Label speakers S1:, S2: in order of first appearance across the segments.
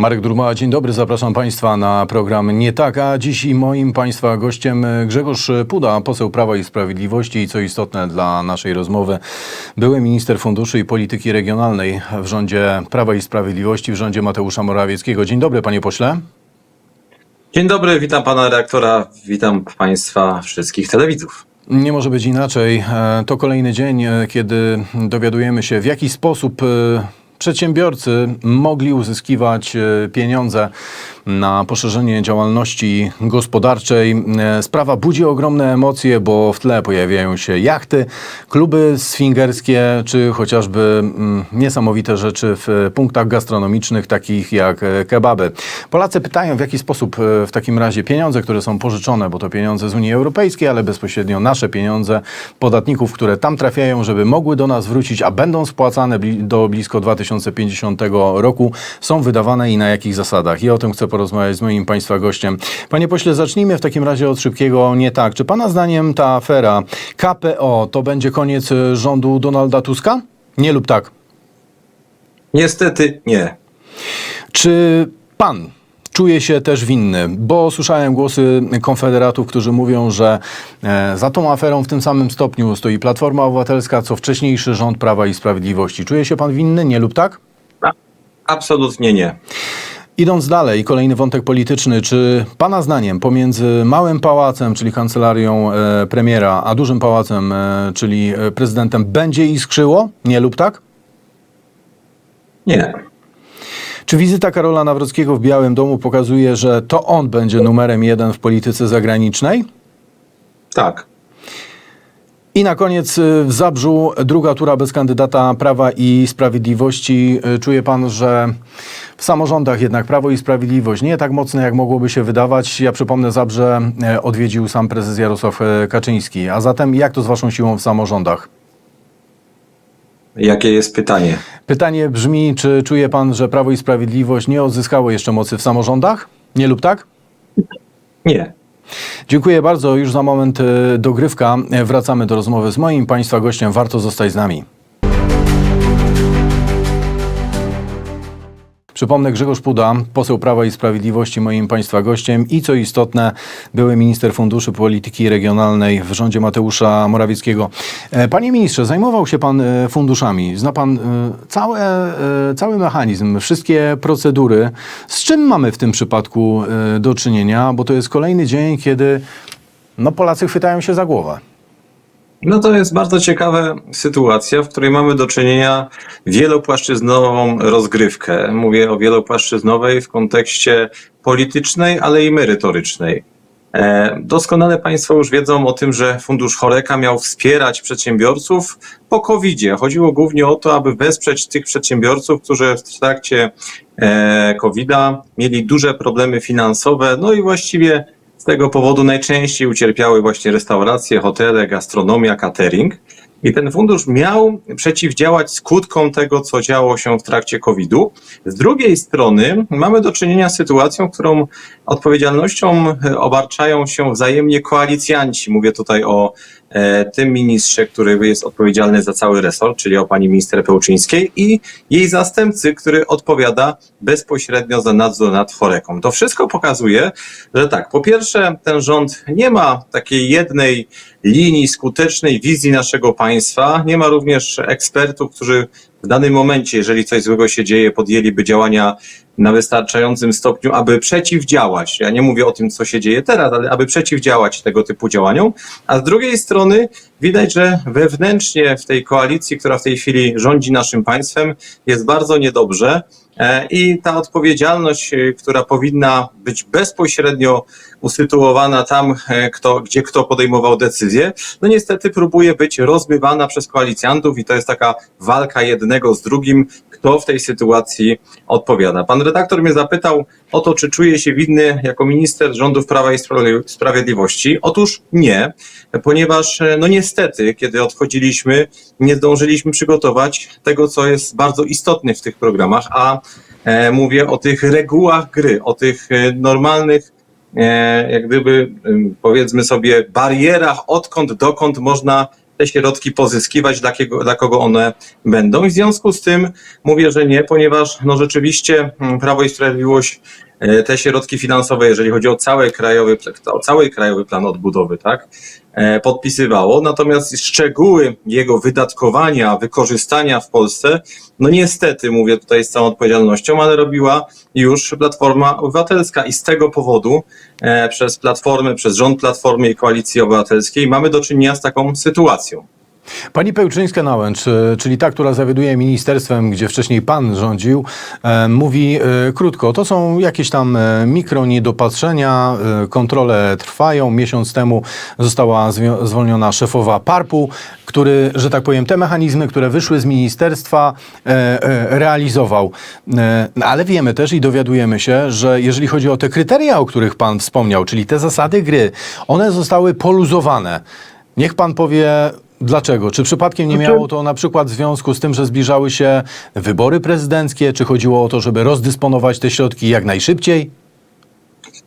S1: Marek Druma, dzień dobry, zapraszam Państwa na program Nie tak, a dziś i moim Państwa gościem Grzegorz Puda, poseł Prawa i Sprawiedliwości i co istotne dla naszej rozmowy, były minister funduszy i polityki regionalnej w rządzie Prawa i Sprawiedliwości, w rządzie Mateusza Morawieckiego. Dzień dobry, panie pośle.
S2: Dzień dobry, witam pana redaktora, witam państwa wszystkich telewidzów.
S1: Nie może być inaczej. E, To kolejny dzień, e, kiedy dowiadujemy się, w jaki sposób e, przedsiębiorcy mogli uzyskiwać e, pieniądze na poszerzenie działalności gospodarczej. E, Sprawa budzi ogromne emocje, bo w tle pojawiają się jachty, kluby swingerskie, czy chociażby mm, niesamowite rzeczy w punktach gastronomicznych, takich jak e, kebaby. Polacy pytają, w jaki sposób e, w takim razie pieniądze, które są pożyczone, bo to pieniądze z Unii Europejskiej, ale bezpośrednio nasze pieniądze podatników, które tam trafiają, żeby mogły do nas wrócić, a będą spłacane do blisko 2050 roku, są wydawane i na jakich zasadach. I o tym chcę porozmawiać z moim Państwa gościem. Panie pośle, zacznijmy w takim razie od szybkiego nie tak. Czy Pana zdaniem ta afera KPO to będzie koniec rządu Donalda Tuska? Nie lub tak?
S2: Niestety nie.
S1: Czy pan czuje się też winny? Bo słyszałem głosy konfederatów, którzy mówią, że e, za tą aferą w tym samym stopniu stoi Platforma Obywatelska, co wcześniejszy rząd Prawa i Sprawiedliwości. Czuje się pan winny? Nie lub tak?
S2: Absolutnie nie.
S1: Idąc dalej, kolejny wątek polityczny. Czy Pana zdaniem pomiędzy Małym Pałacem, czyli kancelarią e, premiera, a Dużym Pałacem, e, czyli e, prezydentem, będzie iskrzyło? Nie lub tak?
S2: Nie.
S1: Czy wizyta Karola Nawrockiego w Białym Domu pokazuje, że to on będzie numerem jeden w polityce zagranicznej?
S2: Tak.
S1: I na koniec y, w Zabrzu druga tura bez kandydata Prawa i Sprawiedliwości. Y, Czuje pan, że w samorządach jednak Prawo i Sprawiedliwość nie tak mocne, jak mogłoby się wydawać. Ja przypomnę, Zabrze e, odwiedził sam prezes Jarosław Kaczyński. A zatem jak to z waszą siłą w samorządach?
S2: Jakie jest pytanie?
S1: Pytanie brzmi, czy czuje pan, że Prawo i Sprawiedliwość nie odzyskało jeszcze mocy w samorządach? Nie lub tak?
S2: Nie.
S1: Dziękuję bardzo. Już za moment e, dogrywka. E, Wracamy do rozmowy z moim Państwa gościem. Warto zostać z nami. Przypomnę, Grzegorz Puda, poseł Prawa i Sprawiedliwości, moim Państwa gościem i co istotne, były minister funduszy polityki regionalnej w rządzie Mateusza Morawieckiego. E, Panie ministrze, zajmował się Pan e, funduszami, zna Pan e, całe, cały mechanizm, wszystkie procedury. Z czym mamy w tym przypadku do czynienia? Bo to jest kolejny dzień, kiedy no, Polacy chwytają się za głowę.
S2: No to jest bardzo ciekawa sytuacja, w której mamy do czynienia wielopłaszczyznową rozgrywkę. Mówię o wielopłaszczyznowej w kontekście politycznej, ale i merytorycznej. E, Doskonale Państwo już wiedzą o tym, że Fundusz Choreka miał wspierać przedsiębiorców po COVID-zie. Chodziło głównie o to, aby wesprzeć tych przedsiębiorców, którzy w trakcie e, COVID-a mieli duże problemy finansowe, no i właściwie z tego powodu najczęściej ucierpiały właśnie restauracje, hotele, gastronomia, catering. I ten fundusz miał przeciwdziałać skutkom tego, co działo się w trakcie COVID-u. Z drugiej strony mamy do czynienia z sytuacją, którą odpowiedzialnością e, obarczają się wzajemnie koalicjanci. Mówię tutaj o tym ministrze, który jest odpowiedzialny za cały resort, czyli o pani minister Pełczyńskiej i jej zastępcy, który odpowiada bezpośrednio za nadzór nad Foreką. To wszystko pokazuje, że tak, po pierwsze, ten rząd nie ma takiej jednej linii skutecznej wizji naszego państwa. Nie ma również ekspertów, którzy w danym momencie, jeżeli coś złego się dzieje, podjęliby działania na wystarczającym stopniu, aby przeciwdziałać. Ja nie mówię o tym, co się dzieje teraz, ale aby przeciwdziałać tego typu działaniom. A z drugiej strony widać, że wewnętrznie w tej koalicji, która w tej chwili rządzi naszym państwem, jest bardzo niedobrze. E, I ta odpowiedzialność, e, która powinna być bezpośrednio usytuowana tam, e, kto, gdzie kto podejmował decyzje, no niestety próbuje być rozmywana przez koalicjantów i to jest taka walka jednego z drugim, kto w tej sytuacji odpowiada. Pan redaktor mnie zapytał o to, czy czuję się winny jako minister rządów Prawa i Sprawiedli- Sprawiedliwości. Otóż nie, ponieważ no niestety, kiedy odchodziliśmy, nie zdążyliśmy przygotować tego, co jest bardzo istotne w tych programach, a mówię o tych regułach gry, o tych e, normalnych e, jak gdyby powiedzmy sobie barierach, odkąd dokąd można te środki pozyskiwać, dla, kiego, dla kogo one będą. I w związku z tym mówię, że nie, ponieważ no rzeczywiście mm, Prawo i Sprawiedliwość e, te środki finansowe, jeżeli chodzi o cały krajowy, o cały krajowy plan odbudowy, tak, e, podpisywało. Natomiast szczegóły jego wydatkowania, wykorzystania w Polsce, no niestety, mówię tutaj z całą odpowiedzialnością, ale robiła już Platforma Obywatelska i z tego powodu e, przez Platformę, przez rząd Platformy i Koalicji Obywatelskiej mamy do czynienia z taką sytuacją.
S1: Pani Pełczyńska-Nałęcz, e, czyli ta, która zawiaduje ministerstwem, gdzie wcześniej pan rządził, e, mówi e, krótko, to są jakieś tam mikro niedopatrzenia, kontrole trwają. Miesiąc temu została zwolniona szefowa PARP-u, który, że tak powiem, te mechanizmy, które wyszły z ministerstwa, realizował. No, ale wiemy też i dowiadujemy się, że jeżeli chodzi o te kryteria, o których pan wspomniał, czyli te zasady gry, one zostały poluzowane. Niech pan powie, dlaczego. Czy przypadkiem nie
S2: Znaczy-
S1: miało to na przykład w związku z tym, że zbliżały się wybory prezydenckie? Czy chodziło o to, żeby rozdysponować te środki jak najszybciej?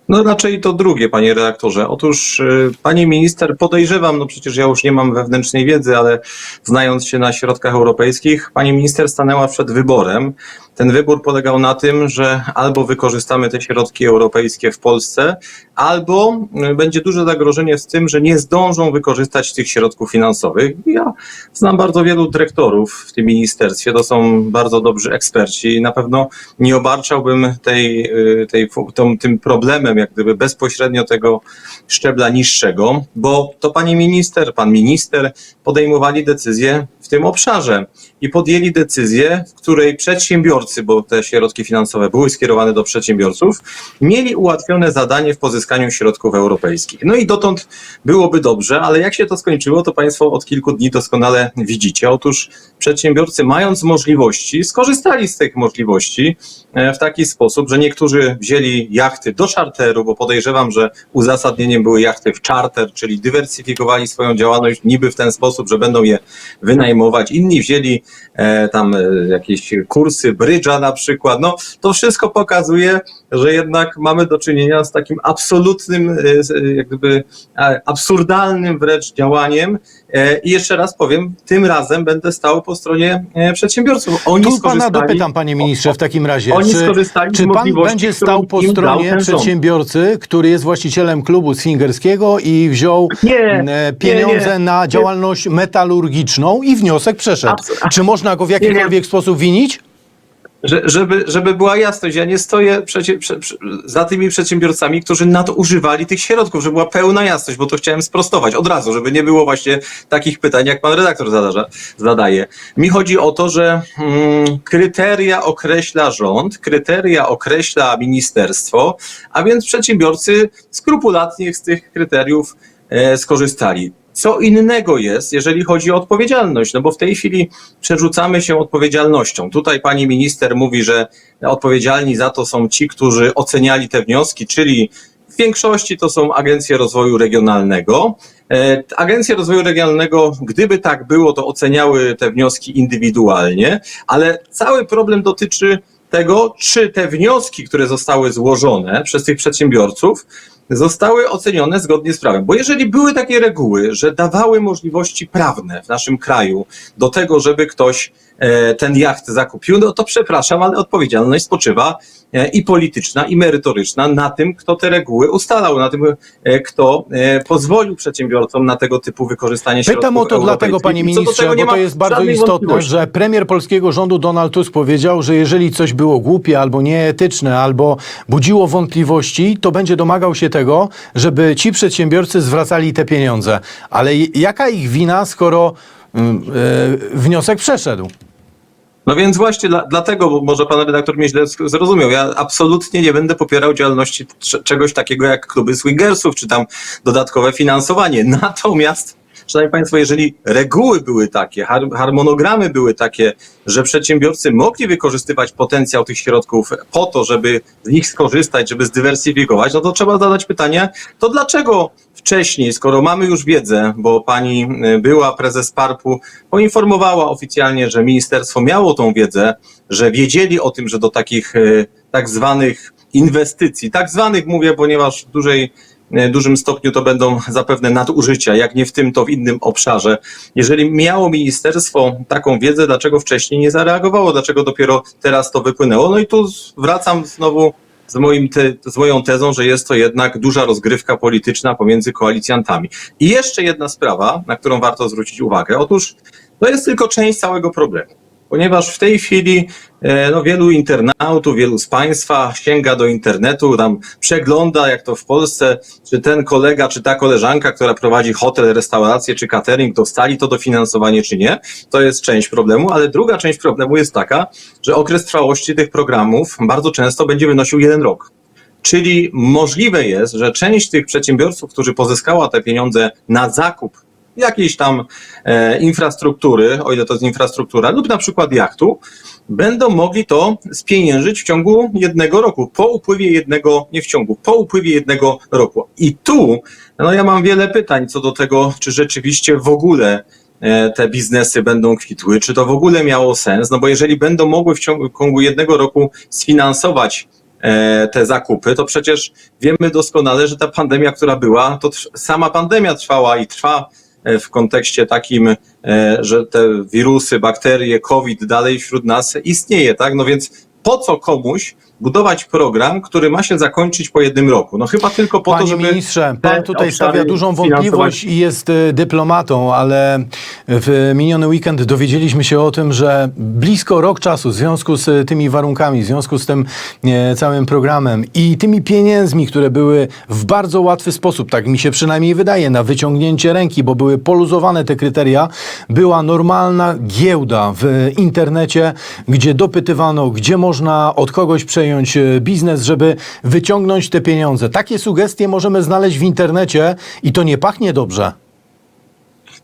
S2: No raczej to drugie, panie redaktorze. Otóż y, pani minister, podejrzewam, no przecież ja już nie mam wewnętrznej wiedzy, ale znając się na środkach europejskich, pani minister stanęła przed wyborem. Ten wybór polegał na tym, że albo wykorzystamy te środki europejskie w Polsce, albo y, będzie duże zagrożenie z tym, że nie zdążą wykorzystać tych środków finansowych. Ja znam bardzo wielu dyrektorów w tym ministerstwie, to są bardzo dobrzy eksperci i na pewno nie obarczałbym tej, y, tej, tą, tym problemem, jak gdyby bezpośrednio tego szczebla niższego, bo to pani minister, pan minister podejmowali decyzje tym obszarze i podjęli decyzję, w której przedsiębiorcy, bo te środki finansowe były skierowane do przedsiębiorców, mieli ułatwione zadanie w pozyskaniu środków europejskich. No i dotąd byłoby dobrze, ale jak się to skończyło, to Państwo od kilku dni doskonale widzicie. Otóż przedsiębiorcy, mając możliwości, skorzystali z tych możliwości e, w taki sposób, że niektórzy wzięli jachty do czarteru, bo podejrzewam, że uzasadnieniem były jachty w czarter, czyli dywersyfikowali swoją działalność niby w ten sposób, że będą je wynajmować. Inni wzięli e, tam e, jakieś kursy brydża na przykład. No, to wszystko pokazuje, że jednak mamy do czynienia z takim absolutnym, e, e, jak gdyby e, absurdalnym wręcz działaniem. E, I jeszcze raz powiem, tym razem będę stał po stronie przedsiębiorców. Oni
S1: Tu pana dopytam, panie ministrze, w takim razie.
S2: Oni
S1: Czy, czy pan będzie stał po stronie przedsiębiorcy, który jest właścicielem klubu swingerskiego i wziął
S2: Nie,
S1: pieniądze
S2: nie, nie.
S1: na działalność metalurgiczną i wniosek przeszedł?
S2: Abs-
S1: Czy można go w jakikolwiek sposób winić?
S2: Że, żeby, żeby była jasność, ja nie stoję przecie, prze, prze, za tymi przedsiębiorcami, którzy nadużywali tych środków, żeby była pełna jasność, bo to chciałem sprostować od razu, żeby nie było właśnie takich pytań, jak pan redaktor zadaje. zadaje. Mi chodzi o to, że mm, kryteria określa rząd, kryteria określa ministerstwo, a więc przedsiębiorcy skrupulatnie z tych kryteriów e, skorzystali. Co innego jest, jeżeli chodzi o odpowiedzialność, no bo w tej chwili przerzucamy się odpowiedzialnością. Tutaj pani minister mówi, że odpowiedzialni za to są ci, którzy oceniali te wnioski, czyli w większości to są agencje rozwoju regionalnego. E, Agencje rozwoju regionalnego, gdyby tak było, to oceniały te wnioski indywidualnie, ale cały problem dotyczy tego, czy te wnioski, które zostały złożone przez tych przedsiębiorców, zostały ocenione zgodnie z prawem. Bo jeżeli były takie reguły, że dawały możliwości prawne w naszym kraju do tego, żeby ktoś ten jacht zakupił, no to przepraszam, ale odpowiedzialność spoczywa e, i polityczna, i merytoryczna na tym, kto te reguły ustalał, na tym, e, kto e, pozwolił przedsiębiorcom na tego typu wykorzystanie środków
S1: Pytam o to dlatego, panie ministrze, bo to jest bardzo istotne, że premier polskiego rządu Donald Tusk powiedział, że jeżeli coś było głupie albo nieetyczne, albo budziło wątpliwości, to będzie domagał się tego, żeby ci przedsiębiorcy zwracali te pieniądze. Ale jaka ich wina, skoro e, wniosek przeszedł?
S2: No więc właśnie dla, dlatego, bo może pan redaktor mnie źle zrozumiał, ja absolutnie nie będę popierał działalności cze- czegoś takiego jak kluby swingersów, czy tam dodatkowe finansowanie. Natomiast, szanowni państwo, jeżeli reguły były takie, har, harmonogramy były takie, że przedsiębiorcy mogli wykorzystywać potencjał tych środków po to, żeby z nich skorzystać, żeby zdywersyfikować, no to trzeba zadać pytanie, to dlaczego wcześniej, skoro mamy już wiedzę, bo pani y, była prezes PARP-u, poinformowała oficjalnie, że ministerstwo miało tą wiedzę, że wiedzieli o tym, że do takich y, tak zwanych inwestycji, tak zwanych mówię, ponieważ w dużej e, dużym stopniu to będą zapewne nadużycia, jak nie w tym, to w innym obszarze. Jeżeli miało ministerstwo taką wiedzę, dlaczego wcześniej nie zareagowało, dlaczego dopiero teraz to wypłynęło? No i tu wracam znowu z, moim te, z moją tezą, że jest to jednak duża rozgrywka polityczna pomiędzy koalicjantami. I jeszcze jedna sprawa, na którą warto zwrócić uwagę. Otóż to jest tylko część całego problemu. Ponieważ w tej chwili e, no, wielu internautów, wielu z Państwa sięga do internetu, tam przegląda, jak to w Polsce, czy ten kolega, czy ta koleżanka, która prowadzi hotel, restaurację, czy catering, dostali to dofinansowanie, czy nie. To jest część problemu, ale druga część problemu jest taka, że okres trwałości tych programów bardzo często będzie wynosił jeden rok. Czyli możliwe jest, że część tych przedsiębiorców, którzy pozyskała te pieniądze na zakup jakiejś tam e, infrastruktury, o ile to jest infrastruktura, lub na przykład jachtu, będą mogli to spieniężyć w ciągu jednego roku, po upływie jednego, nie w ciągu, po upływie jednego roku. I tu, no ja mam wiele pytań co do tego, czy rzeczywiście w ogóle e, te biznesy będą kwitły, czy to w ogóle miało sens, no bo jeżeli będą mogły w ciągu, jednego roku sfinansować e, te zakupy, to przecież wiemy doskonale, że ta pandemia, która była, to sama pandemia trwała i trwa w kontekście takim, e, że te wirusy, bakterie, COVID dalej wśród nas istnieje, tak? No więc po co komuś budować program, który ma się zakończyć po jednym roku? No chyba tylko po
S1: Panie
S2: to, żeby
S1: ministrze, pan tutaj stawia dużą wątpliwość i jest y, dyplomatą, ale w miniony weekend dowiedzieliśmy się o tym, że blisko rok czasu w związku z y, tymi warunkami, w związku z tym e, całym programem i tymi pieniędzmi, które były w bardzo łatwy sposób, tak mi się przynajmniej wydaje, na wyciągnięcie ręki, bo były poluzowane te kryteria, była normalna giełda w internecie, gdzie dopytywano, gdzie można od kogoś przejąć e, biznes, żeby wyciągnąć te pieniądze. Takie sugestie możemy znaleźć w internecie i to nie pachnie dobrze.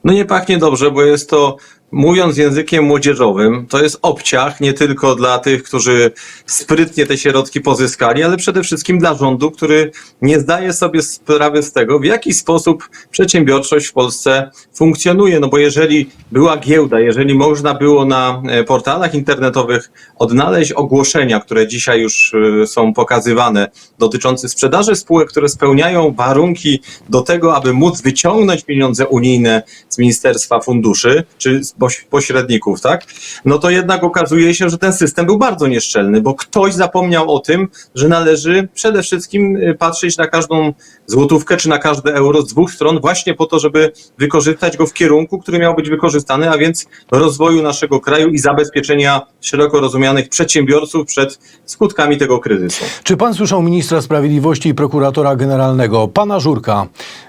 S2: No nie pachnie dobrze, bo jest to, mówiąc językiem młodzieżowym, to jest obciach nie tylko dla tych, którzy sprytnie te środki pozyskali, ale przede wszystkim dla rządu, który nie zdaje sobie sprawy z tego, w jaki sposób przedsiębiorczość w Polsce funkcjonuje. No bo jeżeli była giełda, jeżeli można było na e, portalach internetowych odnaleźć ogłoszenia, które dzisiaj już e, są pokazywane, dotyczące sprzedaży spółek, które spełniają warunki do tego, aby móc wyciągnąć pieniądze unijne z Ministerstwa Funduszy, czy pośredników, tak? No to jednak okazuje się, że ten system był bardzo nieszczelny, bo ktoś zapomniał o tym, że należy przede wszystkim y, patrzeć na każdą złotówkę czy na każde euro z dwóch stron, właśnie po to, żeby wykorzystać go w kierunku, który miał być wykorzystany, a więc rozwoju naszego kraju i zabezpieczenia szeroko rozumianych przedsiębiorców przed skutkami tego kryzysu.
S1: Czy pan słyszał ministra sprawiedliwości i prokuratora generalnego, pana Żurka,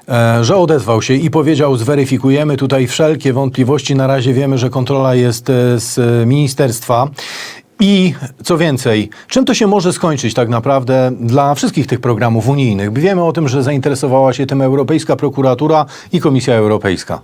S1: e, że odezwał się i powiedział: Zweryfikujemy tutaj wszelkie wątpliwości. Na razie wiemy, że kontrola jest e, z ministerstwa. I co więcej, czym to się może skończyć tak naprawdę dla wszystkich tych programów unijnych? Wiemy o tym, że zainteresowała się tym Europejska Prokuratura i Komisja Europejska.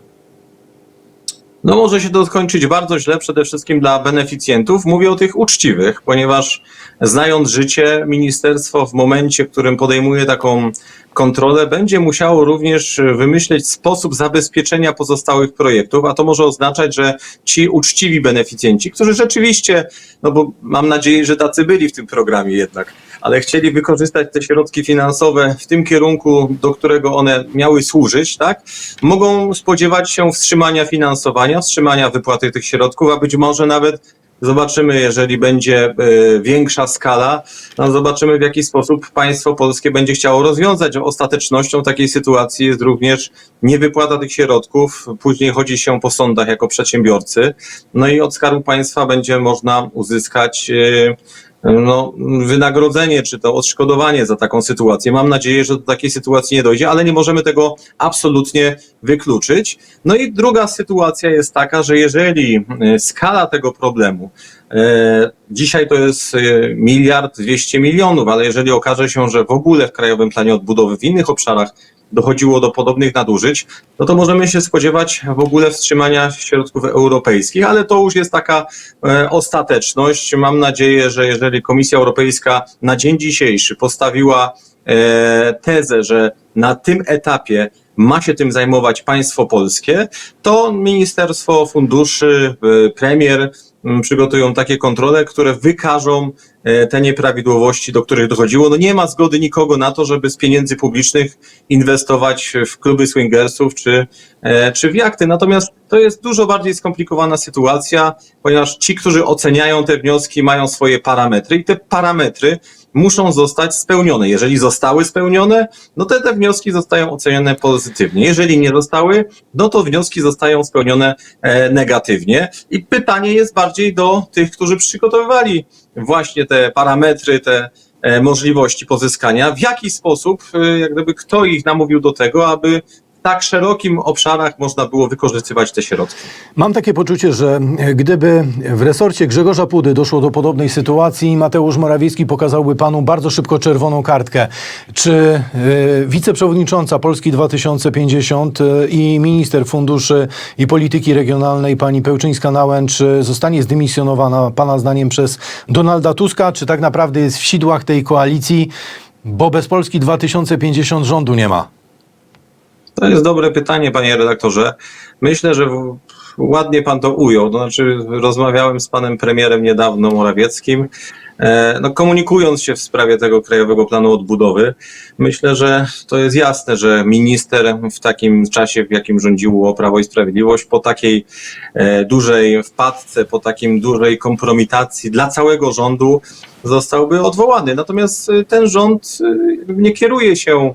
S2: No może się to skończyć bardzo źle, przede wszystkim dla beneficjentów. Mówię o tych uczciwych, ponieważ znając życie, ministerstwo w momencie, w którym podejmuje taką kontrolę, będzie musiało również wymyśleć sposób zabezpieczenia pozostałych projektów, a to może oznaczać, że ci uczciwi beneficjenci, którzy rzeczywiście, no bo mam nadzieję, że tacy byli w tym programie jednak, ale chcieli wykorzystać te środki finansowe w tym kierunku, do którego one miały służyć, tak? Mogą spodziewać się wstrzymania finansowania, wstrzymania wypłaty tych środków, a być może nawet Zobaczymy, jeżeli będzie e, większa skala, no zobaczymy w jaki sposób państwo polskie będzie chciało rozwiązać. Ostatecznością takiej sytuacji jest również niewypłata tych środków, później chodzi się po sądach jako przedsiębiorcy, no i od Skarbu Państwa będzie można uzyskać e, no, wynagrodzenie czy to odszkodowanie za taką sytuację. Mam nadzieję, że do takiej sytuacji nie dojdzie, ale nie możemy tego absolutnie wykluczyć. No i druga sytuacja jest taka, że jeżeli e, skala tego problemu, e, dzisiaj to jest e, miliard dwieście milionów, ale jeżeli okaże się, że w ogóle w Krajowym Planie Odbudowy w innych obszarach dochodziło do podobnych nadużyć, no to możemy się spodziewać w ogóle wstrzymania środków europejskich, ale to już jest taka e, ostateczność. Mam nadzieję, że jeżeli Komisja Europejska na dzień dzisiejszy postawiła e, tezę, że na tym etapie ma się tym zajmować państwo polskie, to Ministerstwo Funduszy, y, premier przygotują takie kontrole, które wykażą e, te nieprawidłowości, do których dochodziło. No nie ma zgody nikogo na to, żeby z pieniędzy publicznych inwestować w kluby swingersów czy, e, czy w jachty. Natomiast to jest dużo bardziej skomplikowana sytuacja, ponieważ ci, którzy oceniają te wnioski, mają swoje parametry i te parametry muszą zostać spełnione. Jeżeli zostały spełnione, no to te wnioski zostają ocenione pozytywnie. Jeżeli nie zostały, no to wnioski zostają spełnione e, negatywnie. I pytanie jest bardziej do tych, którzy przygotowywali właśnie te parametry, te e, możliwości pozyskania. W jaki sposób, e, jak gdyby kto ich namówił do tego, aby tak szerokim obszarach można było wykorzystywać te środki.
S1: Mam takie poczucie, że gdyby w resorcie Grzegorza Pudy doszło do podobnej sytuacji, Mateusz Morawiecki pokazałby panu bardzo szybko czerwoną kartkę. Czy y, wiceprzewodnicząca Polski 2050 y, i minister funduszy i polityki regionalnej pani Pełczyńska-Nałęcz y, zostanie zdymisjonowana pana zdaniem przez Donalda Tuska, czy tak naprawdę jest w sidłach tej koalicji, bo bez Polski 2050 rządu nie ma?
S2: To jest dobre pytanie, panie redaktorze. Myślę, że ładnie pan to ujął. To znaczy, rozmawiałem z panem premierem niedawno Morawieckim. E, No, komunikując się w sprawie tego Krajowego Planu Odbudowy, myślę, że to jest jasne, że minister w takim czasie, w jakim rządziło Prawo i Sprawiedliwość, po takiej e, dużej wpadce, po takim dużej kompromitacji dla całego rządu zostałby odwołany. Natomiast e, ten rząd nie kieruje się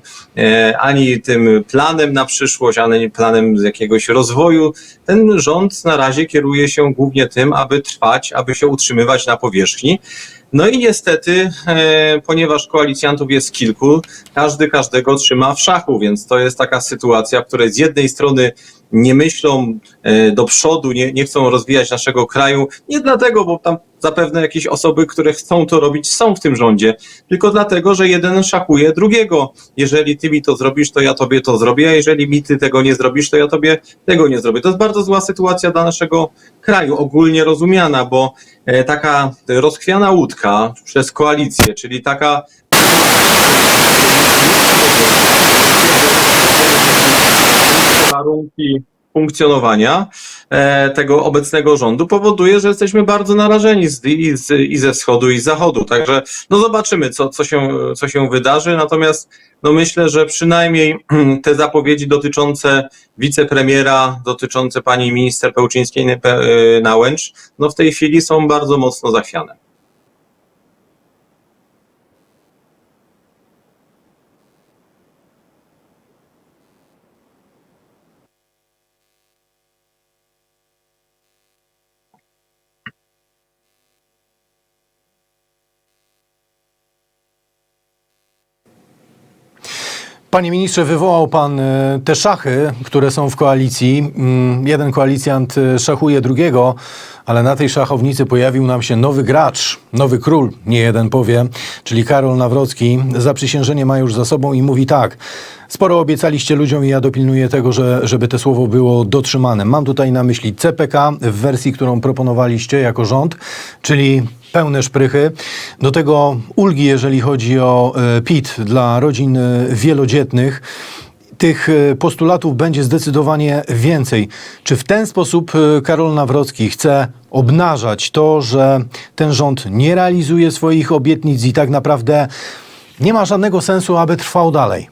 S2: ani tym planem na przyszłość, ani planem jakiegoś rozwoju. Ten rząd na razie kieruje się głównie tym, aby trwać, aby się utrzymywać na powierzchni. No i niestety, e, ponieważ koalicjantów jest kilku, każdy każdego trzyma w szachu, więc to jest taka sytuacja, w której z jednej strony nie myślą e, do przodu, nie, nie chcą rozwijać naszego kraju, nie dlatego, bo tam zapewne jakieś osoby, które chcą to robić, są w tym rządzie, tylko dlatego, że jeden szachuje drugiego. Jeżeli ty mi to zrobisz, to ja tobie to zrobię, a jeżeli mi ty tego nie zrobisz, to ja tobie tego nie zrobię. To jest bardzo zła sytuacja dla naszego kraju, ogólnie rozumiana, bo e, taka rozchwiana łódka przez koalicję, czyli taka warunki funkcjonowania e, tego obecnego rządu powoduje, że jesteśmy bardzo narażeni z, i, z, i ze wschodu, i z zachodu. Także no zobaczymy, co, co, się, co się wydarzy. Natomiast no myślę, że przynajmniej te zapowiedzi dotyczące wicepremiera, dotyczące pani minister Pełczyńskiej-Nałęcz, no w tej chwili są bardzo mocno zachwiane.
S1: Panie ministrze, wywołał pan e, te szachy, które są w koalicji. Mm, Jeden koalicjant e, szachuje drugiego, ale na tej szachownicy pojawił nam się nowy gracz, nowy król, nie jeden powie, czyli Karol Nawrocki. Zaprzysiężenie ma już za sobą i mówi tak. Sporo obiecaliście ludziom i ja dopilnuję tego, że, żeby to słowo było dotrzymane. Mam tutaj na myśli CPK w wersji, którą proponowaliście jako rząd, czyli pełne szprychy. Do tego ulgi, jeżeli chodzi o e, PIT dla rodzin e, wielodzietnych. Tych e, postulatów będzie zdecydowanie więcej. Czy w ten sposób e, Karol Nawrocki chce obnażać to, że ten rząd nie realizuje swoich obietnic i tak naprawdę nie ma żadnego sensu, aby trwał dalej?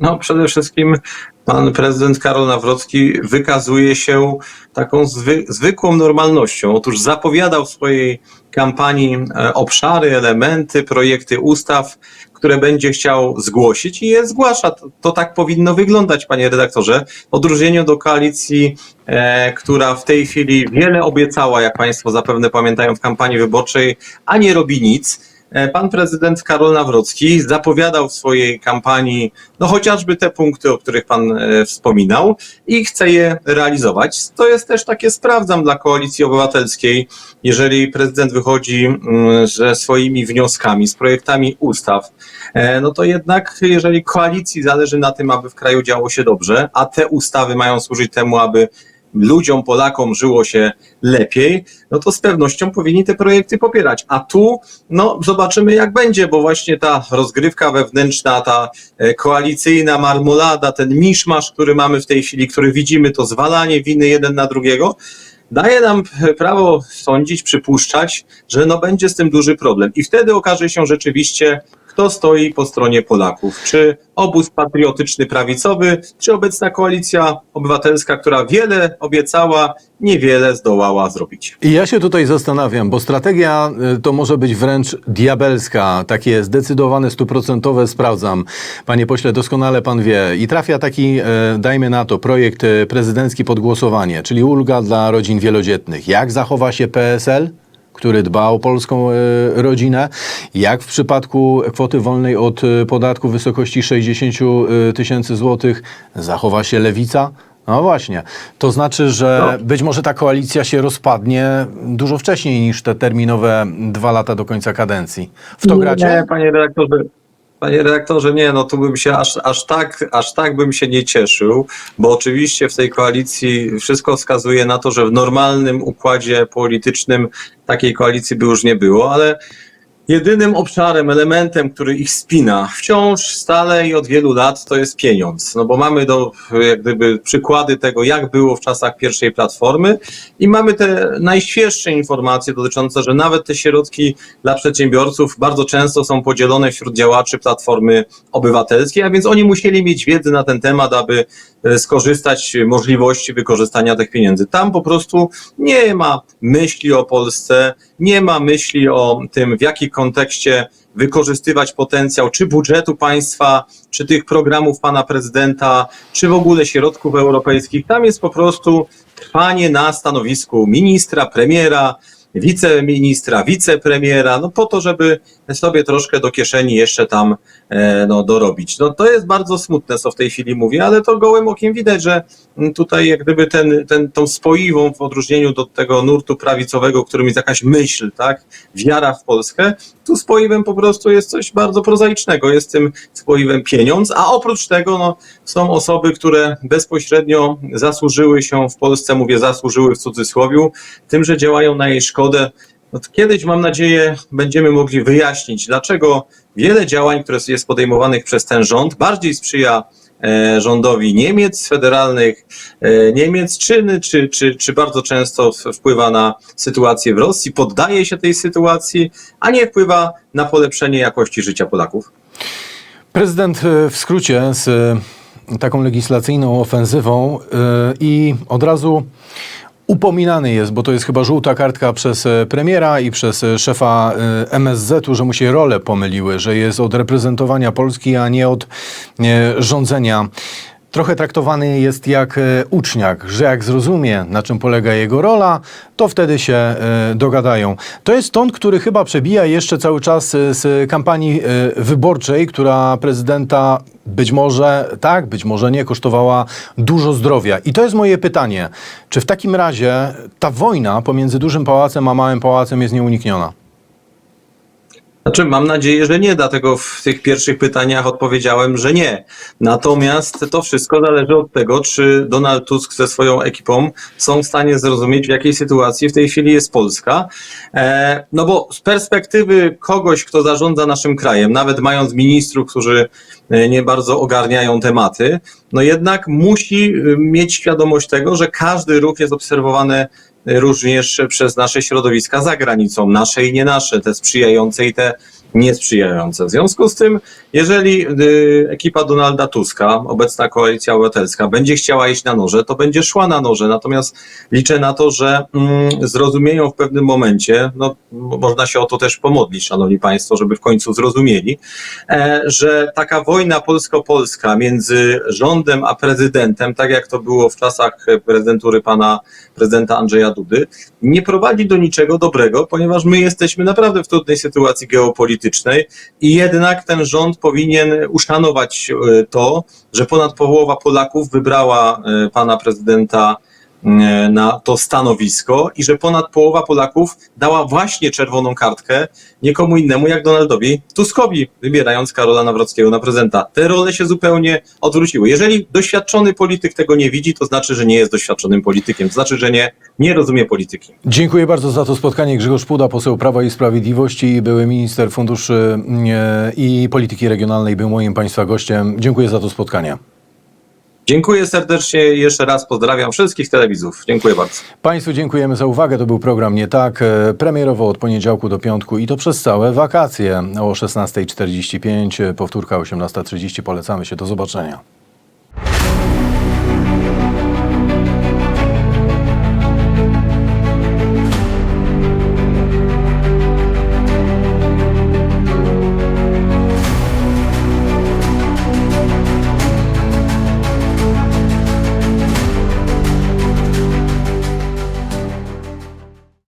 S2: No, przede wszystkim pan prezydent Karol Nawrocki wykazuje się taką zwy, zwykłą normalnością. Otóż zapowiadał w swojej kampanii e, obszary, elementy, projekty ustaw, które będzie chciał zgłosić i je zgłasza. To, to tak powinno wyglądać, panie redaktorze. W odróżnieniu do koalicji, e, która w tej chwili wiele obiecała, jak państwo zapewne pamiętają w kampanii wyborczej, a nie robi nic. E, Pan prezydent Karol Nawrocki zapowiadał w swojej kampanii, no chociażby te punkty, o których pan e, wspominał, i chce je realizować. To jest też takie sprawdzam dla koalicji obywatelskiej, jeżeli prezydent wychodzi mm, ze swoimi wnioskami, z projektami ustaw, e, no to jednak, jeżeli koalicji zależy na tym, aby w kraju działo się dobrze, a te ustawy mają służyć temu, aby ludziom, Polakom żyło się lepiej, no to z pewnością powinni te projekty popierać. A tu, no zobaczymy jak będzie, bo właśnie ta rozgrywka wewnętrzna, ta e, koalicyjna marmolada, ten miszmasz, który mamy w tej chwili, który widzimy, to zwalanie winy jeden na drugiego, daje nam e, prawo sądzić, przypuszczać, że no będzie z tym duży problem. I wtedy okaże się rzeczywiście, kto stoi po stronie Polaków. Czy obóz patriotyczny prawicowy, czy obecna koalicja obywatelska, która wiele obiecała, niewiele zdołała zrobić.
S1: I ja się tutaj zastanawiam, bo strategia y, to może być wręcz diabelska, takie zdecydowane, stuprocentowe, sprawdzam. Panie pośle, doskonale pan wie. I trafia taki, e, dajmy na to, projekt e, prezydencki pod głosowanie, czyli ulga dla rodzin wielodzietnych. Jak zachowa się PSL? Który dba o polską e, rodzinę, jak w przypadku kwoty wolnej od e, podatku w wysokości 60 e, tysięcy złotych zachowa się lewica? No właśnie. To znaczy, że
S2: No.
S1: być może ta koalicja się rozpadnie dużo wcześniej niż te terminowe dwa lata do końca kadencji. W to gracie?
S2: Nie, panie redaktorze. Panie redaktorze, nie, no tu bym się aż, aż, tak, aż tak bym się nie cieszył, bo oczywiście w tej koalicji wszystko wskazuje na to, że w normalnym układzie politycznym takiej koalicji by już nie było, ale jedynym obszarem, elementem, który ich spina wciąż, stale i od wielu lat, to jest pieniądz. No bo mamy do, jak gdyby przykłady tego, jak było w czasach pierwszej platformy i mamy te najświeższe informacje dotyczące, że nawet te środki dla przedsiębiorców bardzo często są podzielone wśród działaczy Platformy Obywatelskiej, a więc oni musieli mieć wiedzę na ten temat, aby skorzystać z możliwości wykorzystania tych pieniędzy. Tam po prostu nie ma myśli o Polsce, nie ma myśli o tym, w jakim kontekście wykorzystywać potencjał czy budżetu państwa, czy tych programów pana prezydenta, czy w ogóle środków europejskich. Tam jest po prostu trwanie na stanowisku ministra, premiera, wiceministra, wicepremiera, no po to, żeby sobie troszkę do kieszeni jeszcze tam e, no, dorobić. No to jest bardzo smutne, co w tej chwili mówię, ale to gołym okiem widać, że mm, tutaj jak gdyby ten, ten, tą spoiwą w odróżnieniu do tego nurtu prawicowego, którym jest jakaś myśl, tak, wiara w Polskę, tu spoiwem po prostu jest coś bardzo prozaicznego, jest tym spoiwem pieniądz, a oprócz tego no, są osoby, które bezpośrednio zasłużyły się w Polsce, mówię zasłużyły w cudzysłowie, tym, że działają na jej szkodę. Kiedyś, mam nadzieję, będziemy mogli wyjaśnić, dlaczego wiele działań, które jest podejmowanych przez ten rząd, bardziej sprzyja e, rządowi Niemiec federalnych, e, Niemiec, czy, czy, czy, czy bardzo często wpływa na sytuację w Rosji, poddaje się tej sytuacji, a nie wpływa na polepszenie jakości życia Polaków.
S1: Prezydent e, w skrócie z taką legislacyjną ofensywą i od razu upominany jest, bo to jest chyba żółta kartka przez e, premiera i przez e, szefa e, MSZ-u, że mu się role pomyliły, że jest od reprezentowania Polski, a nie od rządzenia. Trochę traktowany jest jak uczniak, że jak zrozumie, na czym polega jego rola, to wtedy się dogadają. To jest ton, który chyba przebija jeszcze cały czas z kampanii wyborczej, która prezydenta być może tak, być może nie, kosztowała dużo zdrowia. I to jest moje pytanie. Czy w takim razie ta wojna pomiędzy dużym pałacem a małym pałacem jest nieunikniona?
S2: Znaczy, mam nadzieję, że nie, dlatego w tych pierwszych pytaniach odpowiedziałem, że nie. Natomiast to wszystko zależy od tego, czy Donald Tusk ze swoją ekipą są w stanie zrozumieć, w jakiej sytuacji w tej chwili jest Polska. E, no bo z perspektywy kogoś, kto zarządza naszym krajem, nawet mając ministrów, którzy e, nie bardzo ogarniają tematy, no jednak musi y, mieć świadomość tego, że każdy ruch jest obserwowany również przez nasze środowiska za granicą, nasze i nie nasze, te sprzyjające i te niesprzyjające. W związku z tym, jeżeli y, ekipa Donalda Tuska, obecna koalicja obywatelska, będzie chciała iść na noże, to będzie szła na noże. Natomiast liczę na to, że mm, zrozumieją w pewnym momencie, no można się o to też pomodlić, szanowni państwo, żeby w końcu zrozumieli, e, że taka wojna polsko-polska między rządem a prezydentem, tak jak to było w czasach prezydentury pana prezydenta Andrzeja Dudy, nie prowadzi do niczego dobrego, ponieważ my jesteśmy naprawdę w trudnej sytuacji geopolitycznej i jednak ten rząd powinien uszanować e, to, że ponad połowa Polaków wybrała e, pana prezydenta na to stanowisko i że ponad połowa Polaków dała właśnie czerwoną kartkę nikomu innemu jak Donaldowi Tuskowi, wybierając Karola Nawrockiego na prezydenta. Te role się zupełnie odwróciły. Jeżeli doświadczony polityk tego nie widzi, to znaczy, że nie jest doświadczonym politykiem, to znaczy, że nie, nie rozumie polityki.
S1: Dziękuję bardzo za to spotkanie. Grzegorz Puda, poseł Prawa i Sprawiedliwości, były minister funduszy e, i polityki regionalnej, był moim Państwa gościem. Dziękuję za to spotkanie.
S2: Dziękuję serdecznie jeszcze raz pozdrawiam wszystkich telewizów. Dziękuję bardzo.
S1: Państwu dziękujemy za uwagę. To był program Nie Tak. e, Premierowo od poniedziałku do piątku i to przez całe wakacje o 16.45. Powtórka 18.30. Polecamy się. Do zobaczenia.